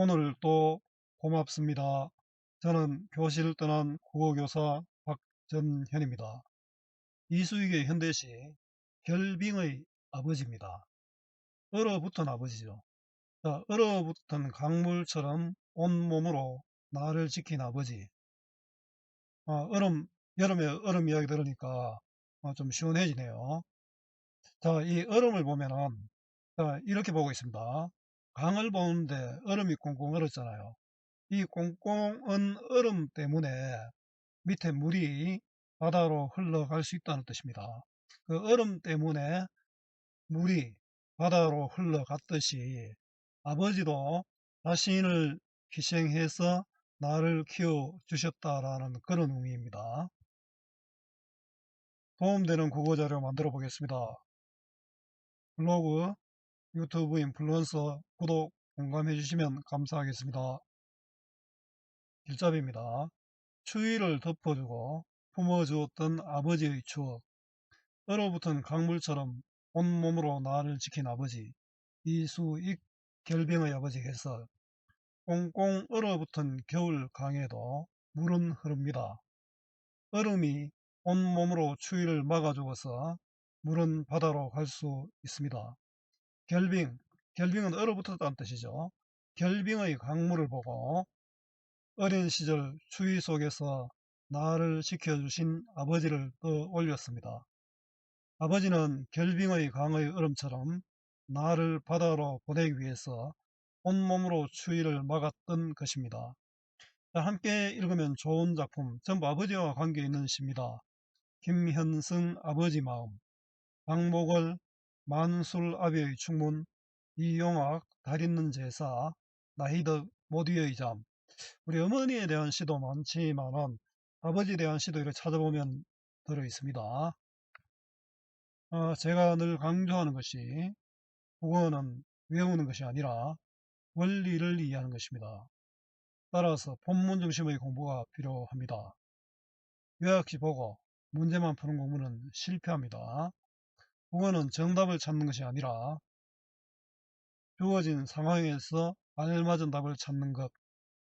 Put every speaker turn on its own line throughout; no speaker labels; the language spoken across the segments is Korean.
오늘도 고맙습니다. 저는 교실을 떠난 국어교사 박전현입니다. 이수익의 현대시 결빙의 아버지입니다. 얼어붙은 아버지죠. 자, 얼어붙은 강물처럼 온몸으로 나를 지킨 아버지. 아, 얼음, 여름에 얼음 이야기 들으니까 아, 좀 시원해지네요. 자, 이 얼음을 보면은 자, 이렇게 보고 있습니다. 강을 보는데 얼음이 꽁꽁 얼었잖아요. 이 꽁꽁은 얼음 때문에 밑에 물이 바다로 흘러갈 수 있다는 뜻입니다. 그 얼음 때문에 물이 바다로 흘러갔듯이 아버지도 자신을 희생해서 나를 키워 주셨다라는 그런 의미입니다. 도움되는 국어자료 만들어 보겠습니다. 블로그, 유튜브 인플루언서 구독, 공감해 주시면 감사하겠습니다. 길잡이입니다. 추위를 덮어주고 품어주었던 아버지의 추억 얼어붙은 강물처럼 온몸으로 나를 지킨 아버지 이수익 결빙의 아버지 해설 꽁꽁 얼어붙은 겨울 강에도 물은 흐릅니다. 얼음이 온몸으로 추위를 막아주어서 물은 바다로 갈 수 있습니다. 결빙, 결빙은 얼어붙었다는 뜻이죠. 결빙의 강물을 보고 어린 시절 추위 속에서 나를 지켜주신 아버지를 떠올렸습니다. 아버지는 결빙의 강의 얼음처럼 나를 바다로 보내기 위해서 온몸으로 추위를 막았던 것입니다. 함께 읽으면 좋은 작품 전부 아버지와 관계 있는 시입니다. 김현승 아버지 마음 박목월 만술 아비의 충문 이용학 달 있는 제사 나희덕 모두의 잠 우리 어머니에 대한 시도 많지만은 아버지에 대한 시도 이렇게 찾아보면 들어 있습니다. 어, 제가 늘 강조하는 것이 국어는 외우는 것이 아니라 원리를 이해하는 것입니다. 따라서 본문 중심의 공부가 필요합니다. 요약시 보고 문제만 푸는 공부는 실패합니다. 국어는 정답을 찾는 것이 아니라 주어진 상황에서 알맞은 답을 찾는 것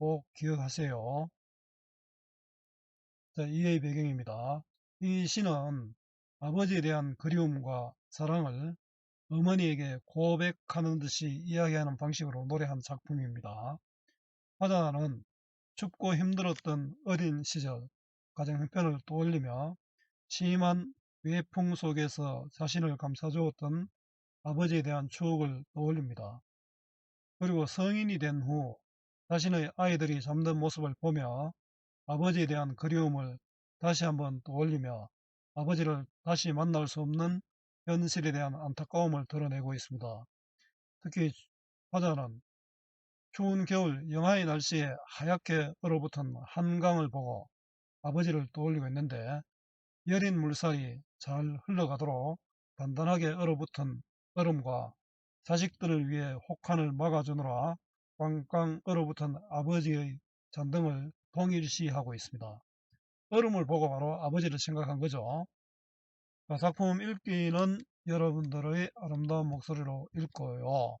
꼭 기억하세요. 자, 이해의 배경입니다. 이 시는 아버지에 대한 그리움과 사랑을 어머니에게 고백하는 듯이 이야기하는 방식으로 노래한 작품입니다. 화자는 춥고 힘들었던 어린 시절 가정 형편을 떠올리며 심한 외풍 속에서 자신을 감싸주었던 아버지에 대한 추억을 떠올립니다. 그리고 성인이 된 후 자신의 아이들이 잠든 모습을 보며 아버지에 대한 그리움을 다시 한번 떠올리며 아버지를 다시 만날 수 없는 현실에 대한 안타까움을 드러내고 있습니다. 특히 화자는 추운 겨울 영하의 날씨에 하얗게 얼어붙은 한강을 보고 아버지를 떠올리고 있는데 여린 물살이 잘 흘러가도록 단단하게 얼어붙은 얼음과 자식들을 위해 혹한을 막아주느라 꽝꽝 얼어붙은 아버지의 잔등을 동일시하고 있습니다. 얼음을 보고 바로 아버지를 생각한 거죠. 작품 읽기는 여러분들의 아름다운 목소리로 읽고요.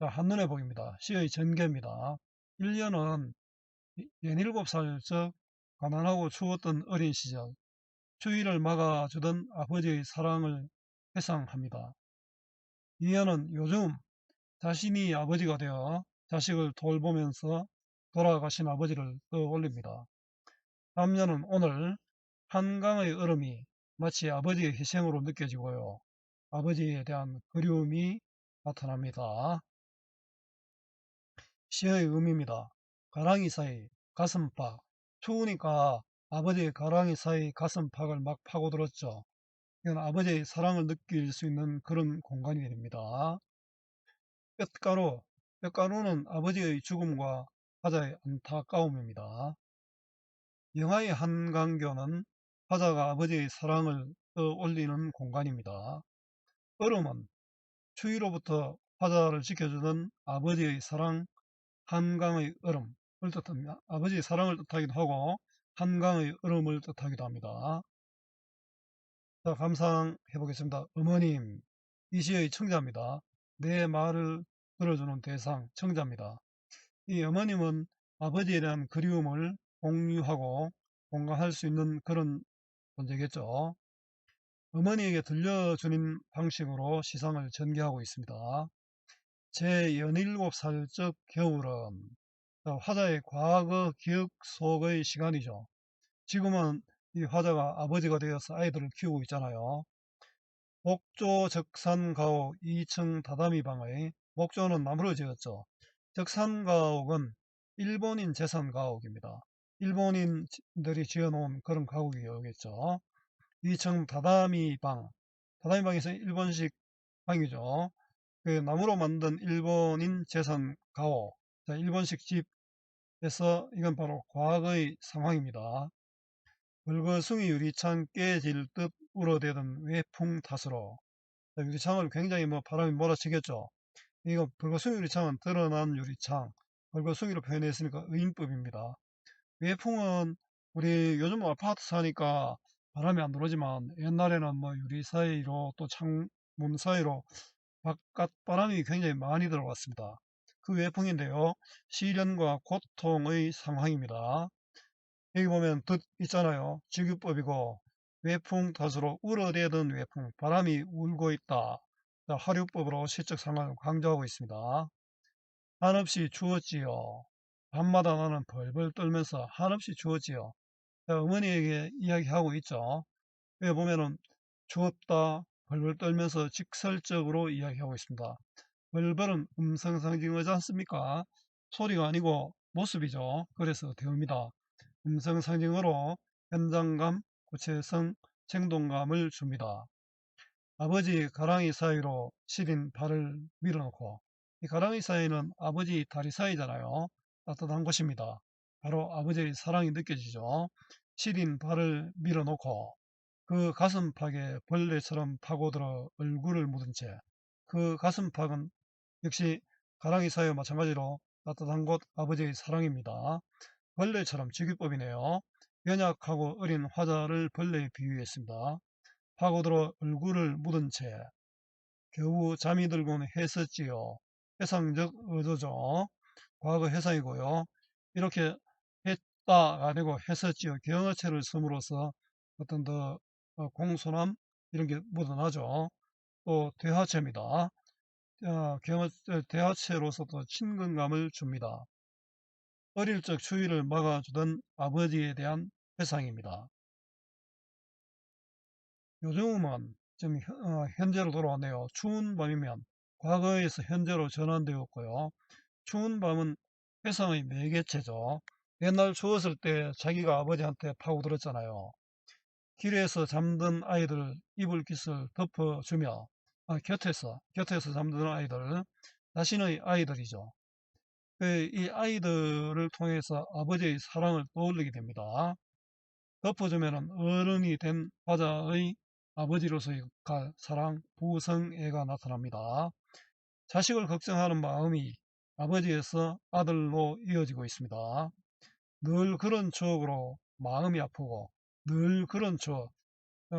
자, 한눈에 보입니다. 시의 전개입니다. 1년은 17살 적 가난하고 추웠던 어린 시절 추위를 막아주던 아버지의 사랑을 회상합니다. 2년은 요즘 자신이 아버지가 되어 자식을 돌보면서 돌아가신 아버지를 떠올립니다. 3년은 오늘 한강의 얼음이 마치 아버지의 희생으로 느껴지고요. 아버지에 대한 그리움이 나타납니다. 시의 의미입니다. 가랑이 사이 가슴팍 추우니까 아버지의 가랑이 사이 가슴팍을 막 파고들었죠. 이건 아버지의 사랑을 느낄 수 있는 그런 공간이 됩니다. 뼈가루 뼈가루는 아버지의 죽음과 화자의 안타까움입니다. 영화의 한강교는 화자가 아버지의 사랑을 떠올리는 공간입니다. 얼음은 추위로부터 화자를 지켜주던 아버지의 사랑, 한강의 얼음을 뜻합니다. 아버지의 사랑을 뜻하기도 하고 한강의 얼음을 뜻하기도 합니다. 자, 감상해 보겠습니다. 어머님, 이 시의 청자입니다. 내 말을 들어주는 대상, 청자입니다. 이 어머님은 아버지에 대한 그리움을 공유하고 공감할 수 있는 그런 존재겠죠. 어머니에게 들려주는 방식으로 시상을 전개하고 있습니다. 제 17살적 겨울은 화자의 과거 기억 속의 시간이죠. 지금은 이 화자가 아버지가 되어서 아이들을 키우고 있잖아요. 목조 적산가옥 2층 다다미방의 목조는 나무로 지었죠. 적산가옥은 일본인 재산 가옥입니다. 일본인들이 지어놓은 그런 가옥이겠죠. 2층 다다미방, 다다미방에서 일본식 방이죠. 그 나무로 만든 일본인 재산 가옥, 일본식 집 에서 이건 바로 과거의 상황입니다. 벌거숭이 유리창 깨질 듯 울어대던 외풍 탓으로 유리창을 굉장히 뭐 바람이 몰아치겠죠. 이거 벌거숭이 유리창은 드러난 유리창, 벌거숭이로 표현했으니까 의인법입니다. 외풍은 우리 요즘 아파트 사니까 바람이 안 들어오지만 옛날에는 뭐 유리 사이로 또 창문 사이로 바깥 바람이 굉장히 많이 들어왔습니다. 그 외풍인데요. 시련과 고통의 상황입니다. 여기 보면 뜻 있잖아요. 직유법이고 외풍 탓으로 울어대던 외풍, 바람이 울고 있다. 하류법으로 시적 상황을 강조하고 있습니다. 한없이 추웠지요. 밤마다 나는 벌벌 떨면서 한없이 추웠지요. 어머니에게 이야기하고 있죠. 여기 보면은 추웠다, 벌벌 떨면서 직설적으로 이야기하고 있습니다. 벌벌은 음성 상징어지 않습니까? 소리가 아니고 모습이죠. 그래서 대우입니다. 음성 상징어로 현장감, 구체성, 생동감을 줍니다. 아버지 가랑이 사이로 시린 발을 밀어놓고 이 가랑이 사이는 아버지 다리 사이잖아요. 따뜻한 곳입니다. 바로 아버지의 사랑이 느껴지죠. 시린 발을 밀어놓고 그 가슴팍에 벌레처럼 파고들어 얼굴을 묻은 채 그 가슴팍은 역시 가랑이 사이와 마찬가지로 따뜻한 곳 아버지의 사랑입니다. 벌레처럼 직유법이네요. 연약하고 어린 화자를 벌레에 비유했습니다. 파고들어 얼굴을 묻은 채 겨우 잠이 들곤 했었지요. 해상적 어조죠. 과거 해상이고요. 이렇게 했다가 아니고 했었지요. 경어체를 쓰므로써 어떤 더 어, 공손함 이런 게 묻어나죠. 또 대하체입니다. 경어 대하체로서도 친근감을 줍니다. 어릴 적 추위를 막아주던 아버지에 대한 회상입니다. 요즘은 좀 어, 현재로 돌아왔네요. 추운 밤이면 과거에서 현재로 전환되었고요. 추운 밤은 회상의 매개체죠. 옛날 추웠을 때 자기가 아버지한테 파고들었잖아요. 길에서 잠든 아이들 이불깃을 덮어주며 아, 곁에서 곁에서 잠든 아이들 자신의 아이들이죠. 그 이 아이들을 통해서 아버지의 사랑을 떠올리게 됩니다. 덮어주면 어른이 된 화자의 아버지로서의 사랑, 부성애가 나타납니다. 자식을 걱정하는 마음이 아버지에서 아들로 이어지고 있습니다. 늘 그런 추억으로 마음이 아프고 늘 그런 추억, 어,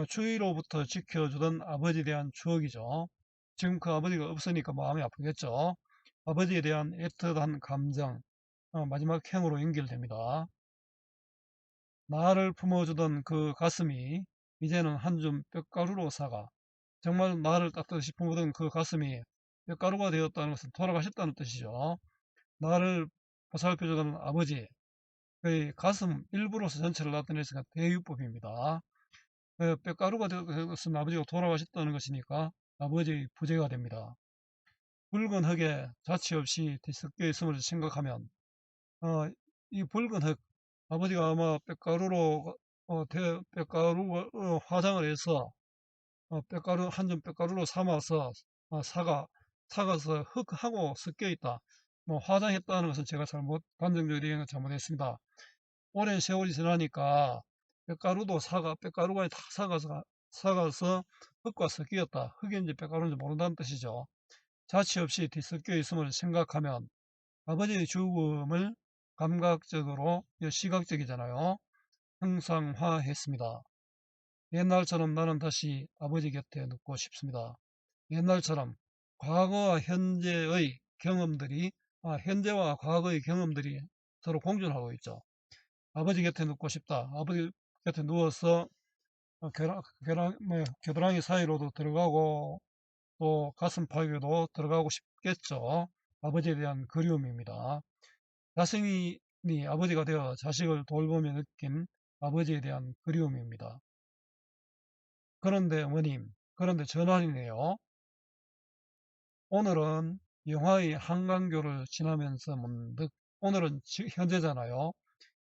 추위로부터 지켜주던 아버지에 대한 추억이죠. 지금 그 아버지가 없으니까 마음이 아프겠죠. 아버지에 대한 애틋한 감정, 어, 마지막 행으로 연결됩니다. 나를 품어주던 그 가슴이 이제는 한 줌 뼈가루로 사가 정말 나를 따뜻이 품어던 그 가슴이 뼈가루가 되었다는 것은 돌아가셨다는 뜻이죠. 나를 보살펴주던 아버지 그 가슴 일부로서 전체를 나타내니까 대유법입니다. 그 뼈가루가 되었으면 아버지가 돌아가셨다는 것이니까 아버지의 부재가 됩니다. 붉은 흙에 자취 없이 뒤섞여 있음을 생각하면 어, 이 붉은 흙 아버지가 아마 뼈가루로 어, 대, 뼈가루 어, 화장을 해서 어, 뼈가루 한 점 뼈가루로 삼아서 어, 사가 사가서 흙하고 섞여 있다. 뭐 화장했다는 것은 제가 잘못 단정적으로 잘못했습니다. 오랜 세월이 지나니까 뼈가루도 사가 뼈가루가 다 사가서 사가서 흙과 섞였다. 흙인지 뼈가루인지 모른다는 뜻이죠. 자취 없이 뒤섞여 있음을 생각하면 아버지의 죽음을 감각적으로 시각적이잖아요. 형상화했습니다. 옛날처럼 나는 다시 아버지 곁에 눕고 싶습니다. 옛날처럼 과거와 현재의 경험들이 아, 현재와 과거의 경험들이 서로 공존하고 있죠. 아버지 곁에 눕고 싶다. 아버지 곁에 누워서 어, 겨랑, 겨랑, 뭐, 겨드랑이 사이로도 들어가고 또 가슴 파괴도 들어가고 싶겠죠. 아버지에 대한 그리움입니다. 자신이 아버지가 되어 자식을 돌보며 느낀 아버지에 대한 그리움입니다. 그런데 어머님, 그런데 전환이네요. 오늘은 영화의 한강교를 지나면서 문득 오늘은 현재잖아요.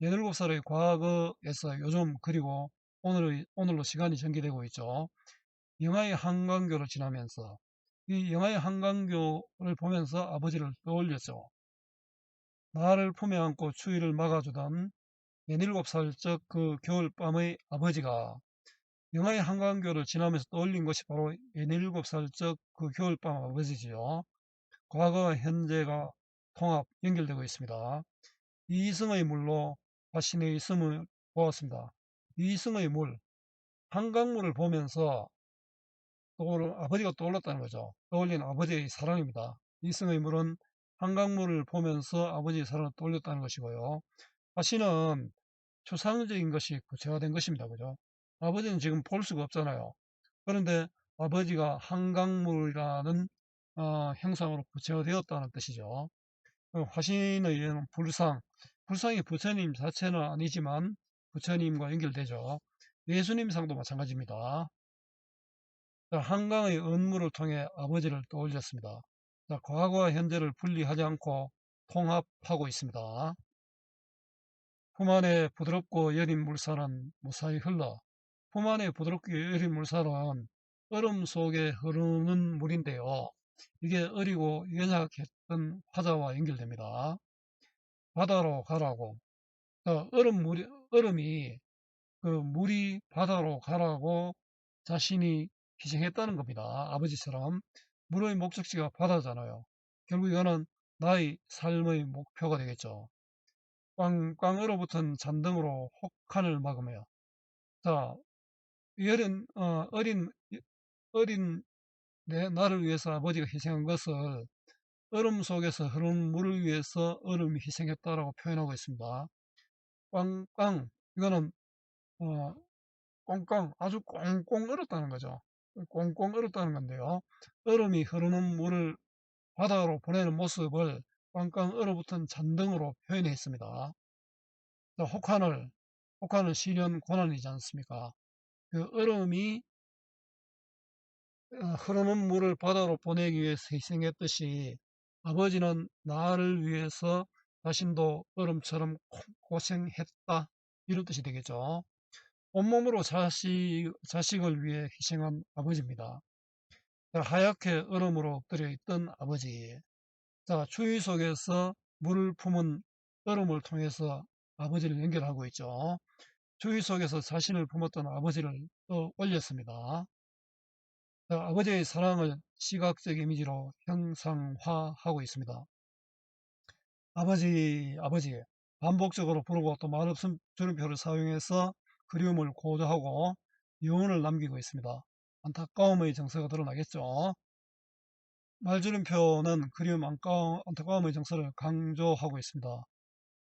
17살의 과거에서 요즘 그리고 오늘, 오늘로 시간이 전개되고 있죠. 영화의 한강교를 지나면서 이 영화의 한강교를 보면서 아버지를 떠올렸죠. 나를 품에 안고 추위를 막아주던 17살적 그 겨울밤의 아버지가 영화의 한강교를 지나면서 떠올린 것이 바로 17살적 그 겨울밤 아버지지요. 과거와 현재가 통합, 연결되고 있습니다. 이승의 물로 자신의 있음을 보았습니다. 이승의 물, 한강물을 보면서 떠올, 아버지가 떠올랐다는 거죠. 떠올린 아버지의 사랑입니다. 이승의 물은 한강물을 보면서 아버지의 사랑을 떠올렸다는 것이고요. 다시는 추상적인 것이 구체화된 것입니다. 그죠? 아버지는 지금 볼 수가 없잖아요. 그런데 아버지가 한강물이라는 어, 형상으로 구체화되었다는 뜻이죠. 어, 화신의 불상, 불상이 부처님 자체는 아니지만 부처님과 연결되죠. 예수님 상도 마찬가지입니다. 자, 한강의 은물을 통해 아버지를 떠올렸습니다. 자, 과거와 현재를 분리하지 않고 통합하고 있습니다. 품 안에 부드럽고 여린 물살은 무사히 흘러 품 안에 부드럽게 여린 물살은 얼음 속에 흐르는 물인데요. 이게 어리고 연약했던 화자와 연결됩니다. 바다로 가라고 얼음 물이, 얼음이 그 물이 바다로 가라고 자신이 희생했다는 겁니다. 아버지처럼 물의 목적지가 바다잖아요. 결국 이거는 나의 삶의 목표가 되겠죠. 꽝꽝 얼어붙은 잔등으로 혹한을 막으며 자 어린 어, 어린 어린 내 나를 위해서 아버지가 희생한 것을 얼음 속에서 흐르는 물을 위해서 얼음이 희생했다라고 표현하고 있습니다. 꽝꽝 이거는 어, 꽁꽁 아주 꽁꽁 얼었다는 거죠. 꽁꽁 얼었다는 건데요. 얼음이 흐르는 물을 바다로 보내는 모습을 꽝꽝 얼어붙은 잔등으로 표현했습니다. 혹한을 혹한은 시련 고난이지 않습니까? 그 얼음이 어, 흐르는 물을 바다로 보내기 위해서 희생했듯이 아버지는 나를 위해서 자신도 얼음처럼 고생했다 이런 뜻이 되겠죠. 온몸으로 자식, 자식을 위해 희생한 아버지입니다. 하얗게 얼음으로 엎드려 있던 아버지. 자, 추위 속에서 물을 품은 얼음을 통해서 아버지를 연결하고 있죠. 추위 속에서 자신을 품었던 아버지를 또 올렸습니다. 자, 아버지의 사랑을 시각적 이미지로 형상화하고 있습니다. 아버지, 아버지, 반복적으로 부르고 또 말없음 줄임표를 사용해서 그리움을 고조하고 유언을 남기고 있습니다. 안타까움의 정서가 드러나겠죠. 말줄임표는 그리움, 안타까움의 정서를 강조하고 있습니다.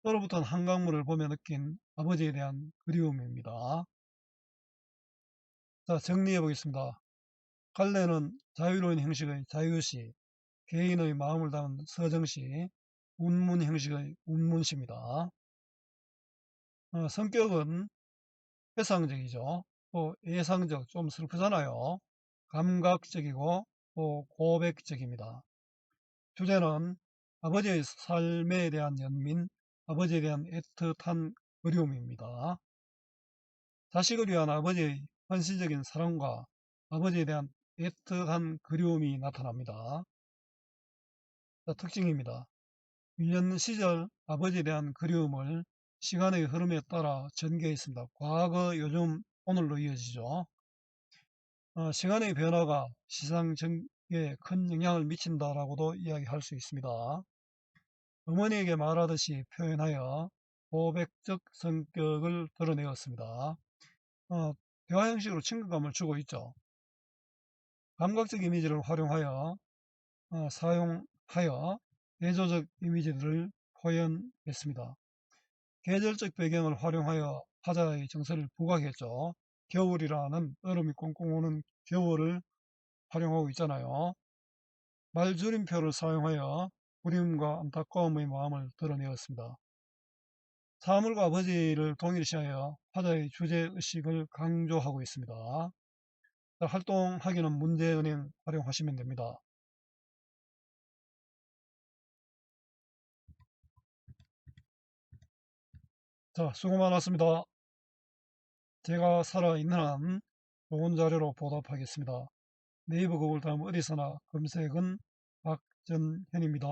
떨어붙은 한강물을 보며 느낀 아버지에 대한 그리움입니다. 자, 정리해 보겠습니다. 갈래는 자유로운 형식의 자유시, 개인의 마음을 담은 서정시, 운문 형식의 운문시입니다. 어, 성격은 회상적이죠. 또 예상적, 좀 슬프잖아요. 감각적이고 또 고백적입니다. 주제는 아버지의 삶에 대한 연민, 아버지에 대한 애틋한 그리움입니다. 자식을 위한 아버지의 헌신적인 사랑과 아버지에 대한 애틋한 그리움이 나타납니다. 자, 특징입니다. 유년 시절 아버지에 대한 그리움을 시간의 흐름에 따라 전개했습니다. 과거, 요즘, 오늘로 이어지죠. 어, 시간의 변화가 시상 전개에 큰 영향을 미친다라고도 이야기할 수 있습니다. 어머니에게 말하듯이 표현하여 고백적 성격을 드러내었습니다. 어, 대화 형식으로 친근감을 주고 있죠. 감각적 이미지를 활용하여 어, 사용하여 대조적 이미지들을 표현했습니다. 계절적 배경을 활용하여 화자의 정서를 부각했죠. 겨울이라는 얼음이 꽁꽁 오는 겨울을 활용하고 있잖아요. 말줄임표를 사용하여 그리움과 안타까움의 마음을 드러내었습니다. 사물과 아버지를 동일시하여 화자의 주제의식을 강조하고 있습니다. 자, 활동하기는 문제은행 활용하시면 됩니다. 자, 수고 많았습니다. 제가 살아있는 한 좋은 자료로 보답하겠습니다. 네이버 구글 다음 어디서나 검색은 박전현입니다.